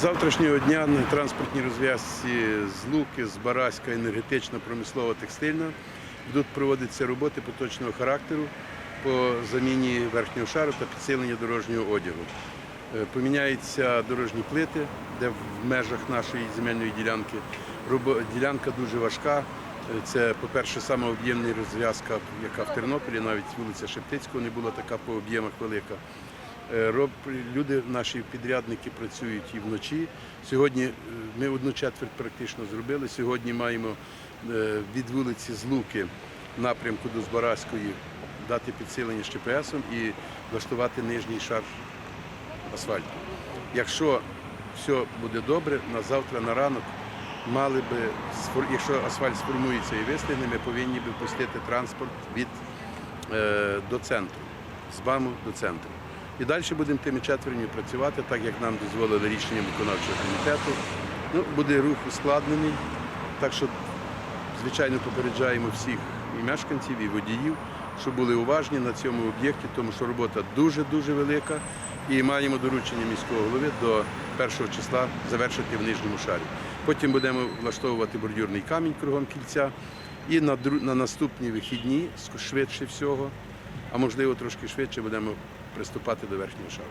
Завтрашнього дня на транспортній розв'язці з Луки, з Бараська, енергетична, промислова, текстильна будуть проводитися роботи поточного характеру по заміні верхнього шару та підсиленню дорожнього одягу. Е, Поміняються дорожні плити, де в межах нашої земельної ділянки. Ділянка дуже важка. Е, Це, по-перше, саме об'ємна розв'язка, яка в Тернополі, навіть вулиця Шептицького не була така по об'ємах велика. Е, люди, наші підрядники працюють і вночі. Сьогодні е, ми одну четверть практично зробили. Сьогодні маємо е, від вулиці Злуки напрямку до Збаразької дати підсилення з ЧПСом і влаштувати нижній шар асфальту. Якщо все буде добре, на завтра на ранок мали би, якщо асфальт сформується і вистигне, ми повинні би пустити транспорт від, до центру, з БАМу до центру. І далі будемо тими четвернями працювати, так як нам дозволили рішенням виконавчого комітету. Ну, буде рух ускладнений, так що, звичайно, попереджаємо всіх і мешканців, і водіїв, щоб були уважні на цьому об'єкті, тому що робота дуже-дуже велика. І маємо доручення міського голови до першого числа завершити в нижньому шарі. Потім будемо влаштовувати бордюрний камінь кругом кільця. І на, на наступні вихідні, швидше всього, а можливо трошки швидше, будемо приступати до верхнього шару.